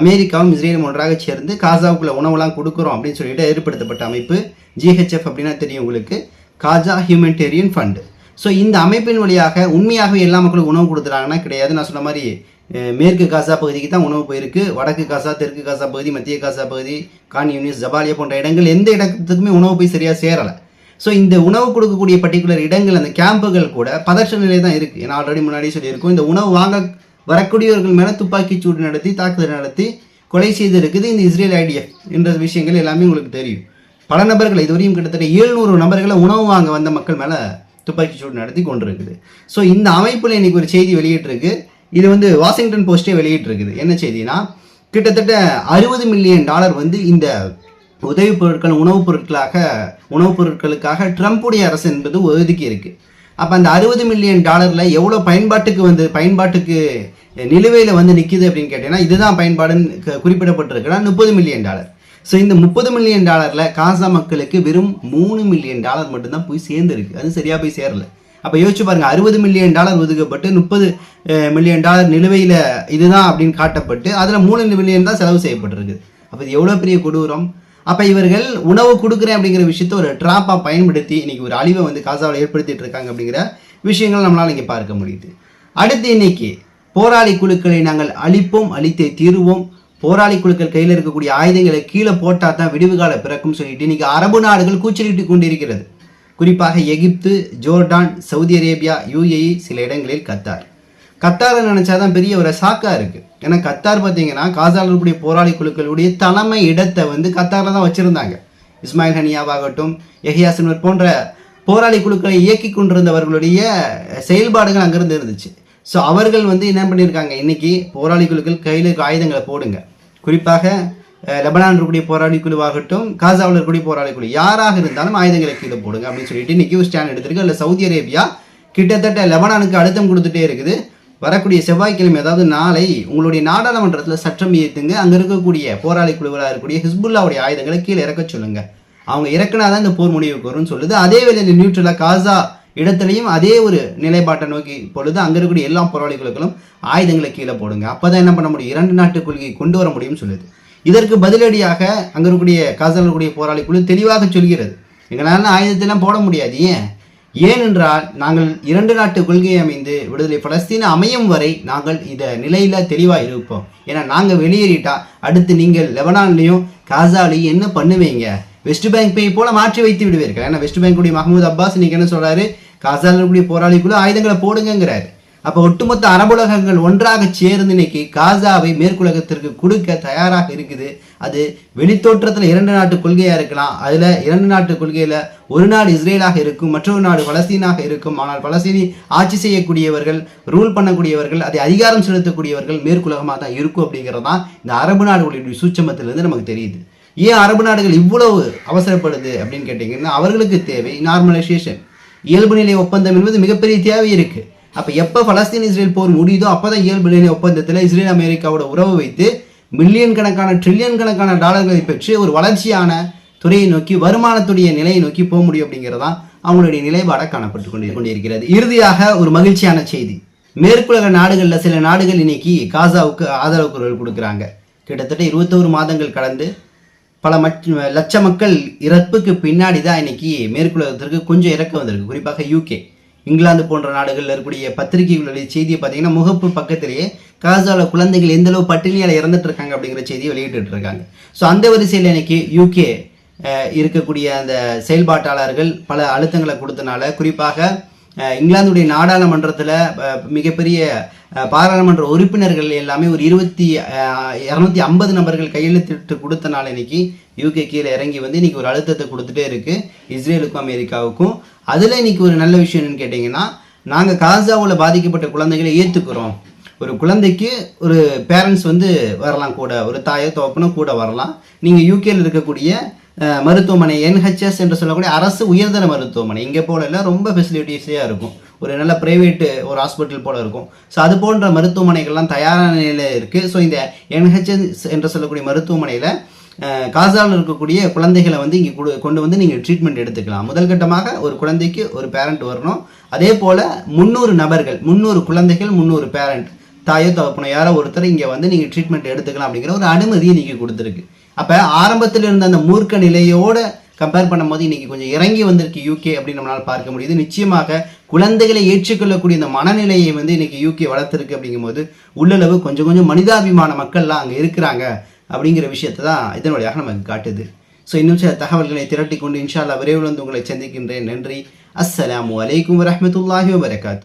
அமெரிக்காவும் இஸ்ரேலும் ஒன்றாக சேர்ந்து காசாவுக்குள்ள உணவுலாம் கொடுக்குறோம் அப்படின்னு சொல்லிட்டு ஏற்படுத்தப்பட்ட அமைப்பு ஜிஹெச்எஃப் அப்படின்னா தெரியும் உங்களுக்கு. Khaja humanitarian fund. ஸோ இந்த அமைப்பின் வழியாக உண்மையாகவே எல்லா மக்களும் உணவு கொடுத்துறாங்கன்னா கிடையாது. நான் சொன்ன மாதிரி மேற்கு காசா பகுதிக்கு தான் உணவு போயிருக்கு. வடக்கு காசா தெற்கு காசா பகுதி மத்திய காசா பகுதி கான் யூனிஸ் ஜபாலியா போன்ற இடங்கள் எந்த இடத்துக்குமே உணவு போய் சரியாக சேரலை. ஸோ இந்த உணவு கொடுக்கக்கூடிய பர்டிகுலர் இடங்கள் அந்த கேம்புகள் கூட பதற்ற நிலை தான் இருக்குது ஏன்னா ஆல்ரெடி முன்னாடி சொல்லியிருக்கோம் இந்த உணவு வாங்க வரக்கூடியவர்கள் மேலே துப்பாக்கி சூடு நடத்தி தாக்குதல் நடத்தி கொலை செய்திருக்குது இந்த இஸ்ரேல் ஐடிஎஃப் என்ற விஷயங்கள் எல்லாமே உங்களுக்கு தெரியும். பல நபர்கள் இதுவரையும் கிட்டத்தட்ட ஏழ்நூறு நபர்களை உணவு வாங்க வந்த மக்கள் மேலே துப்பாக்கி சூடு நடத்தி கொண்டிருக்குது. ஸோ இந்த அமைப்பில் இன்னைக்கு ஒரு செய்தி வெளியிட்டிருக்கு. இது வந்து வாஷிங்டன் போஸ்டே வெளியிட்டிருக்குது. என்ன செய்தினா கிட்டத்தட்ட அறுபது மில்லியன் டாலர் வந்து இந்த உதவி பொருட்கள் உணவுப் பொருட்களாக உணவுப் பொருட்களுக்காக ட்ரம்ப்புடைய அரசு என்பது ஒதுக்கி இருக்குது அப்போ அந்த அறுபது மில்லியன் டாலரில் எவ்வளோ பயன்பாட்டுக்கு வந்து பயன்பாட்டுக்கு நிலுவையில் வந்து நிற்கிது அப்படின்னு கேட்டீங்கன்னா இதுதான் பயன்பாடுன்னு குறிப்பிடப்பட்டிருக்குன்னா முப்பது மில்லியன் டாலர் ஸோ இந்த முப்பது மில்லியன் டாலரில் காசா மக்களுக்கு வெறும் மூணு மில்லியன் டாலர் மட்டும்தான் போய் சேர்ந்துருக்கு. அது சரியாக போய் சேரலை. அப்போ யோசிச்சு பாருங்கள் அறுபது மில்லியன் டாலர் ஒதுக்கப்பட்டு முப்பது மில்லியன் டாலர் நிலுவையில் இதுதான் அப்படின்னு காட்டப்பட்டு அதில் மூணு மில்லியன் தான் செலவு செய்யப்பட்டிருக்கு. அப்போ இது எவ்வளோ பெரிய கொடூரம்? அப்போ இவர்கள் உணவு கொடுக்குறேன் அப்படிங்கிற விஷயத்த ஒரு ட்ராப்பாக பயன்படுத்தி இன்றைக்கி ஒரு அழிவை வந்து காசாவில் ஏற்படுத்திட்டு இருக்காங்க அப்படிங்கிற விஷயங்கள் நம்மளால் இங்கே பார்க்க முடியுது. அடுத்து இன்னைக்கு போராளி குழுக்களை நாங்கள் அழிப்போம் அழித்தே தீருவோம். போராளி குழுக்கள் கையில் இருக்கக்கூடிய ஆயுதங்களை கீழே போட்டால் தான் விடிவு காலம் பிறக்கும் சொல்லிட்டு இன்னைக்கு அரபு நாடுகள் கூச்சலிட்டு கொண்டிருக்கிறது. குறிப்பாக Egypt Jordan Saudi Arabia UAE சில இடங்களில் கத்தார். கத்தாரை நினச்சாதான் பெரிய ஒரு சாக்கா இருக்குது ஏன்னா கத்தார் பார்த்தீங்கன்னா காசால் இருக்கக்கூடிய போராளி குழுக்களுடைய தலைமை இடத்தை வந்து கத்தாரில் தான் வச்சுருந்தாங்க. இஸ்மாயில் ஹனியாவாகட்டும் எஹியாசன்வர் போன்ற போராளி குழுக்களை இயக்கி கொண்டிருந்தவர்களுடைய செயல்பாடுகள் அங்கிருந்து இருந்துச்சு. ஸோ அவர்கள் வந்து என்ன பண்ணியிருக்காங்க இன்றைக்கி போராளி குழுக்கள் கையில் இருக்க ஆயுதங்களை போடுங்க. குறிப்பாக லெபனான் இருக்கக்கூடிய போராளி குழுவாகட்டும் காசாவில் இருக்கக்கூடிய போராளி குழு யாராக இருந்தாலும் ஆயுதங்களை கீழே போடுங்க அப்படின்னு சொல்லிட்டு இன்னைக்கு ஒரு ஸ்டாண்ட் எடுத்திருக்கு. இல்லை சவுதி அரேபியா கிட்டத்தட்ட லெபனானுக்கு அழுத்தம் கொடுத்துட்டே இருக்குது. வரக்கூடிய செவ்வாய்க்கிழமை அதாவது நாளை உங்களுடைய நாடாளுமன்றத்தில் சட்டம் ஏற்றுங்க அங்கே இருக்கக்கூடிய போராளி குழுவலாக இருக்கக்கூடிய ஹிஸ்புல்லாவுடைய ஆயுதங்களை கீழே இறக்க சொல்லுங்கள் அவங்க இறக்குனாதான் இந்த போர் முடிவுக்கு வரும்னு சொல்லுது. அதே வேளையில் நியூட்ரலாக காசா இடத்துலையும் அதே ஒரு நிலைப்பாட்டை நோக்கி பொழுது அங்கே இருக்கக்கூடிய எல்லா போராளிகளுக்கும் ஆயுதங்களை கீழே போடுங்க. அப்பதான் என்ன பண்ண முடியும்? இரண்டு நாட்டு கொள்கையை கொண்டு வர முடியும்னு சொல்லுது. இதற்கு பதிலடியாக அங்கே இருக்கக்கூடிய காசாவில் இருக்கக்கூடிய போராளி குழு தெளிவாக சொல்கிறது. எங்களால் ஆயுதத்தெல்லாம் போட முடியாது. ஏன்? ஏனென்றால் நாங்கள் இரண்டு நாட்டு கொள்கையை அமைந்து விடுதலை பலஸ்தீன அமையும் வரை நாங்கள் இந்த நிலையில் தெளிவாக இருப்போம். ஏன்னா நாங்கள் வெளியேறிட்டா அடுத்து நீங்கள் லெபனான்லேயும் காசாலையும் என்ன பண்ணுவீங்க? வெஸ்ட் பேங்க் போய் போல மாற்றி வைத்து விடுவீர்கள். ஏன்னா வெஸ்ட் பேங்குடைய மஹமூத் அப்பாஸ் இன்னைக்கு என்ன சொல்றாரு? காசாவில் இருக்கக்கூடிய போராளிக்குள்ள ஆயுதங்களை போடுங்கிறாரு அப்போ ஒட்டுமொத்த அரபுலகங்கள் ஒன்றாக சேர்ந்து இன்னைக்கு காசாவை மேற்குலகத்திற்கு கொடுக்க தயாராக இருக்குது. அது வெளித்தோற்றத்தில் இரண்டு நாட்டு கொள்கையாக இருக்கலாம். அதில் இரண்டு நாட்டு கொள்கையில் ஒரு நாடு இஸ்ரேலாக இருக்கும் மற்றொரு நாடு பலஸ்தீனாக இருக்கும். ஆனால் பலஸ்தீனி ஆட்சி செய்யக்கூடியவர்கள் ரூல் பண்ணக்கூடியவர்கள் அதை அதிகாரம் செலுத்தக்கூடியவர்கள் மேற்குலகமாக தான் இருக்கும் அப்படிங்கிறது தான் இந்த அரபு நாடுகளுடைய சூட்சமத்திலிருந்து நமக்கு தெரியுது. ஏன் அரபு நாடுகள் இவ்வளவு அவசரப்படுது அப்படின்னு கேட்டிங்கன்னா அவர்களுக்கு தேவை நார்மலைசேஷன் இயல்பு நிலை ஒப்பந்தம் என்பது மிகப்பெரிய தேவை இருக்குது அப்போ எப்போ பலஸ்தீன் இஸ்ரேல் போர் முடியுதோ அப்போ தான் இயல்பு நிலை ஒப்பந்தத்தில் இஸ்ரேல் அமெரிக்காவோட உறவு வைத்து மில்லியன் கணக்கான ட்ரில்லியன் கணக்கான டாலர்களை பெற்று ஒரு வளர்ச்சியான துறையை நோக்கி வருமானத்துடைய நிலையை நோக்கி போக முடியும் அப்படிங்கிறதான் அவங்களுடைய நிலைப்பாடாக காணப்பட்டு கொண்டு கொண்டிருக்கிறது. இறுதியாக ஒரு மகிழ்ச்சியான செய்தி. மேற்குலக நாடுகளில் சில நாடுகள் இன்னைக்கு காசாவுக்கு ஆதரவு குரல் கொடுக்குறாங்க. கிட்டத்தட்ட இருபத்தோரு மாதங்கள் கடந்து பல லட்ச மக்கள் இறப்புக்கு பின்னாடி தான் இன்னைக்கு மேற்குலகத்திற்கு கொஞ்சம் இறக்க வந்திருக்கு. குறிப்பாக யூகே இங்கிலாந்து போன்ற நாடுகளில் இருக்கக்கூடிய பத்திரிகைகளுடைய செய்தியை பார்த்தீங்கன்னா முகப்பு பக்கத்திலேயே காசால குழந்தைகள் எந்த அளவு பட்டினியால் இறந்துட்டு இருக்காங்க அப்படிங்கிற செய்தியை வெளியிட்டு இருக்காங்க. ஸோ அந்த வரிசையில் இன்னைக்கு யூகே இருக்கக்கூடிய அந்த செயல்பாட்டாளர்கள் பல அழுத்தங்களை கொடுத்தனால குறிப்பாக இங்கிலாந்துடைய நாடாளுமன்றத்தில் மிகப்பெரிய பாராளுமன்ற உறுப்பினர்கள் எல்லாமே ஒரு இருபத்தி இரநூத்தி ஐம்பது நபர்கள் கையெழுத்திட்டு கொடுத்தனால இன்னைக்கு யூகே கீழே இறங்கி வந்து இன்னைக்கு ஒரு அழுத்தத்தை கொடுத்துட்டே இருக்குது இஸ்ரேலுக்கும் அமெரிக்காவுக்கும். அதில் இன்னைக்கு ஒரு நல்ல விஷயம் என்னன்னு கேட்டிங்கன்னா நாங்கள் காசாவில் பாதிக்கப்பட்ட குழந்தைகளை ஏற்றுக்கிறோம் ஒரு குழந்தைக்கு ஒரு பேரண்ட்ஸ் வந்து வரலாம் கூட. ஒரு தாயோ தோப்பனோ கூட வரலாம். நீங்கள் யூகேல இருக்கக்கூடிய மருத்துவமனை என்ஹெச்எஸ் என்று சொல்லக்கூடிய அரசு உயர்தர மருத்துவமனை. இங்கே போலெல்லாம் ரொம்ப ஃபெசிலிட்டிஸாக இருக்கும். ஒரு நல்ல ப்ரைவேட்டு ஒரு ஹாஸ்பிட்டல் போல இருக்கும். ஸோ அது போன்ற மருத்துவமனைகள்லாம் தயாரான நிலையில் இருக்குது ஸோ இந்த என்ஹெச்எஸ் என்று சொல்லக்கூடிய மருத்துவமனையில் காசாவில் இருக்கக்கூடிய குழந்தைகளை வந்து இங்கே கொடு கொண்டு வந்து நீங்கள் ட்ரீட்மெண்ட் எடுத்துக்கலாம். முதல் கட்டமாக ஒரு குழந்தைக்கு ஒரு பேரண்ட் வரணும். அதே போல் முந்நூறு நபர்கள் முந்நூறு குழந்தைகள் முந்நூறு பேரண்ட் தாயோ தகப்பனோ யாரோ ஒருத்தர் இங்கே வந்து நீங்கள் ட்ரீட்மெண்ட் எடுத்துக்கலாம் அப்படிங்கிற ஒரு அனுமதியை நீங்கள் கொடுத்துருக்கு. அப்போ ஆரம்பத்தில் இருந்த அந்த மூர்க்க நிலையோட கம்பேர் பண்ணும்போது இன்னைக்கு கொஞ்சம் இறங்கி வந்திருக்கு யூகே அப்படின்னு நம்மளால் பார்க்க முடியுது. நிச்சயமாக குழந்தைகளை ஏற்றுக்கொள்ளக்கூடிய இந்த மனநிலையை வந்து இன்னைக்கு யூகே வளர்த்துருக்கு அப்படிங்கும்போது உள்ளளவு கொஞ்சம் கொஞ்சம் மனிதாபிமான மக்கள்லாம் அங்கே இருக்கிறாங்க அப்படிங்கிற விஷயத்தை தான் இதன் வழியாக நமக்கு காட்டுது. ஸோ இன்னும் சில தகவல்களை திரட்டி கொண்டு இன்ஷால்லா விரைவில் வந்து உங்களை சந்திக்கின்றேன். நன்றி. அஸ்ஸலாம் வலைக்கம் வரமத்துல்லாஹி வபரகாத்து.